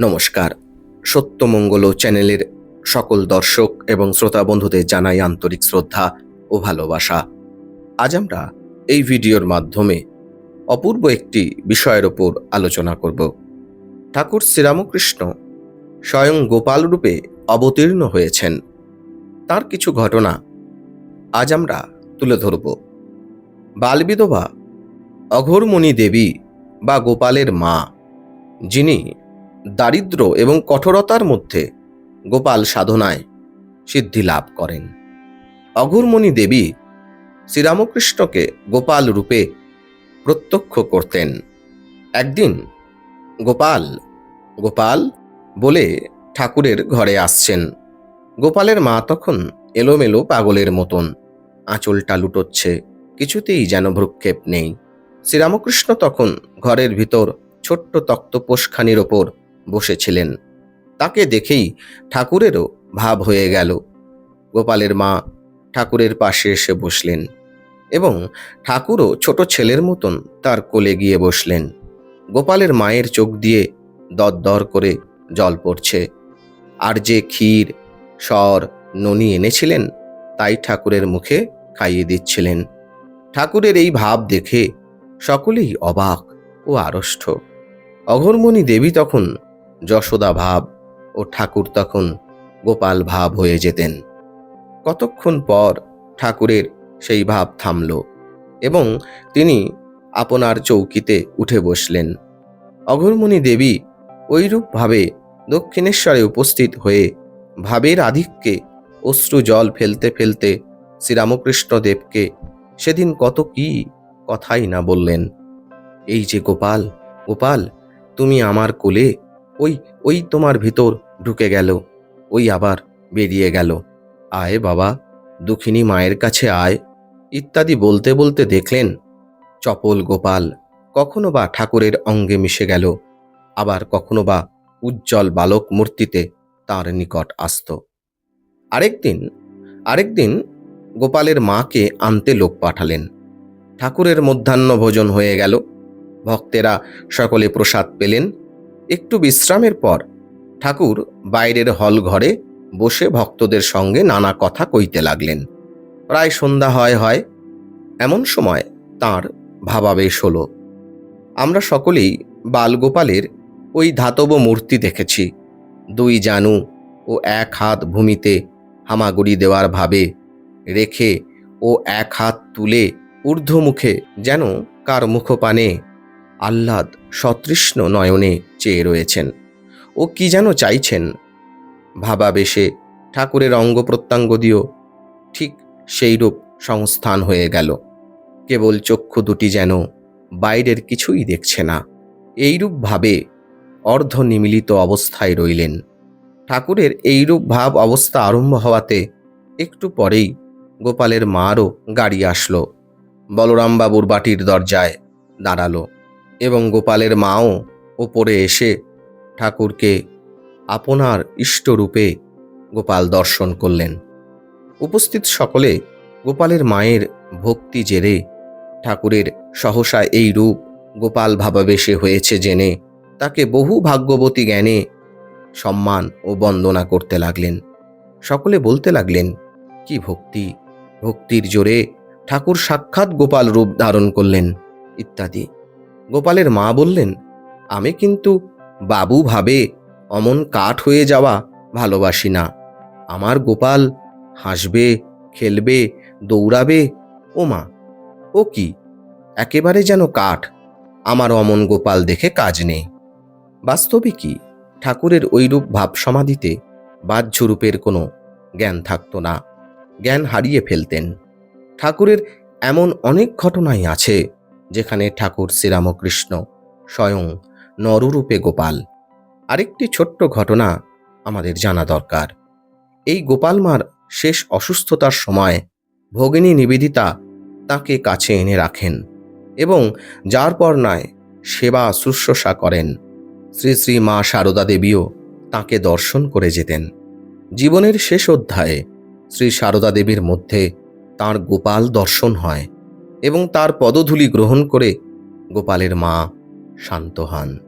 নমস্কার। সত্যমঙ্গল চ্যানেলের সকল দর্শক এবং শ্রোতা বন্ধুদের জানাই আন্তরিক শ্রদ্ধা ও ভালোবাসা। আজ আমরা এই ভিডিওর মাধ্যমে অপূর্ব একটি বিষয়ের ওপর আলোচনা করব। ঠাকুর শ্রীরামকৃষ্ণ স্বয়ং গোপাল রূপে অবতীর্ণ হয়েছেন। তার কিছু ঘটনা আজ আমরা তুলে ধরব। বালবিধবা অঘোরমণি দেবী বা গোপালের মা, যিনি দারিদ্র এবং কঠোরতার মধ্যে গোপাল সাধনায় সিদ্ধি লাভ করেন। অঘুরমণি দেবী শ্রীরামকৃষ্ণকে গোপাল রূপে প্রত্যক্ষ করতেন। একদিন গোপাল গোপাল বলে ঠাকুরের ঘরে আসছেন। গোপালের মা তখন এলোমেলো পাগলের মতন, আঁচলটা লুটোচ্ছে, কিছুতেই যেন ভ্রুক্ষেপ নেই। শ্রীরামকৃষ্ণ তখন ঘরের ভিতর ছোট্ট তক্তপোষখানির ওপর বসেছিলেন। তাকে দেখেই ঠাকুরেরও ভাব হয়ে গেল। গোপালের মা ঠাকুরের পাশে এসে বসলেন এবং ঠাকুরও ছোট ছেলের মতন তার কোলে গিয়ে বসলেন। গোপালের মায়ের চোখ দিয়ে দরদর করে জল পড়ছে। আর যে ক্ষীর, স্বর, ননি এনেছিলেন, তাই ঠাকুরের মুখে খাইয়ে দিচ্ছিলেন। ঠাকুরের এই ভাব দেখে সকলেই অবাক ও আড়ষ্ট। অঘরমণি দেবী তখন যশোদা ভাব ও ঠাকুর তখন গোপাল ভাব হয়ে যেতেন। কতক্ষণ পর ঠাকুরের সেই ভাব থামল এবং তিনি আপনার চৌকিতে উঠে বসলেন। অঘরমণি দেবী ওইরূপভাবে দক্ষিণেশ্বরে উপস্থিত হয়ে ভাবের আধিক্যে অশ্রু জল ফেলতে ফেলতে শ্রীরামকৃষ্ণ দেবকে সেদিন কত কি কথাই না বললেন। এই যে গোপাল গোপাল, তুমি আমার কোলে ওই ওই তোমার ভিতর ঢুকে গেল, ওই আবার বেরিয়ে গেল। আয় বাবা, দুঃখিনী মায়ের কাছে আয়। ইত্যাদি বলতে বলতে দেখলেন, চপল গোপাল কখনো বা ঠাকুরের অঙ্গে মিশে গেল, আবার কখনো বা উজ্জ্বল বালক মূর্তিতে তার নিকট আসত। আরেকদিন আরেকদিন গোপালের মাকে আনতে লোক পাঠালেন। ঠাকুরের মধ্যাহ্ন ভোজন হয়ে গেল, ভক্তেরা সকলে প্রসাদ পেলেন একটু বিশ্রামের পর ঠাকুর বাইরের হল ঘরে বসে ভক্তদের সঙ্গে নানা কথা কইতে লাগলেন। প্রায় সন্ধ্যা হয় হয়, এমন সময় তার ভাবাবেশ হলো, আমরা সকলেই বালগোপালের ওই ধাতব মূর্তি দেখেছি। দুই জানু ও এক হাত ভূমিতে হামাগুড়ি দেওয়ার ভাবে রেখে ও এক হাত তুলে ঊর্ধ্বমুখে যেন কার মুখপানে আহ্লাদ সতৃষ্ণ নয়নে চেয়ে রয়েছেন। ও কি যেন চাইছেন? ভাবাবেশে ঠাকুরের অঙ্গ প্রত্যঙ্গ দিয়েও ঠিক সেইরূপ সংস্থান হয়ে গেল। কেবল চক্ষু দুটি যেন বাইরের কিছুই দেখছে না। এইরূপ ভাবে অর্ধ নিমিলিত অবস্থায় রইলেন। ঠাকুরের এইরূপ ভাব অবস্থা আরম্ভ হওয়াতে একটু পরেই গোপালের মারও গাড়ি আসলো। বলরামবাবুর বাটির দরজায় দাঁড়াল এবং গোপালের মাও ওপরে এসে ঠাকুরকে আপনার ইষ্টরূপে গোপাল দর্শন করলেন। উপস্থিত সকলে গোপালের মায়ের ভক্তি জেরে ঠাকুরের সহসা এই রূপ গোপাল ভাবাবেশে হয়েছে জেনে তাকে বহু ভাগ্যবতী জ্ঞানে সম্মান ও বন্দনা করতে লাগলেন। সকলে বলতে লাগলেন, কি ভক্তি, ভক্তির জোরে ঠাকুর সাক্ষাৎ গোপাল রূপ ধারণ করলেন, ইত্যাদি। গোপালের মা বললেন আমি কিন্তু বাবু ভাবে অমন কাঠ হয়ে যাওয়া ভালোবাসি না। আমার গোপাল হাসবে, খেলবে, দৌড়াবে, ও মা, ও কি? একেবারে যেন কাঠ। আমার অমন গোপাল দেখে কাজ নেই। বাস্তবে কি? ঠাকুরের ঐরূপ ভাব সমাধিতে বাহ্যরূপের কোনো জ্ঞান থাকতো না। জ্ঞান হারিয়ে ফেলতেন। ঠাকুরের এমন অনেক ঘটনাই আছে যেখানে ঠাকুর শ্রীরামকৃষ্ণ স্বয়ং নররূপে গোপাল। আরেকটি ছোট্ট ঘটনা আমাদের জানা দরকার। এই গোপাল গোপালমার শেষ অসুস্থতার সময় ভগিনী নিবেদিতা তাকে কাছে এনে রাখেন এবং যার পর নয় সেবা শুশ্রূষা করেন। শ্রী শ্রী মা সারদা দেবীও তাকে দর্শন করে যেতেন। জীবনের শেষ অধ্যায়ে শ্রী সারদা দেবীর মধ্যে তার গোপাল দর্শন হয় এবং তার পদধূলি গ্রহণ করে গোপালের মা শান্ত হন।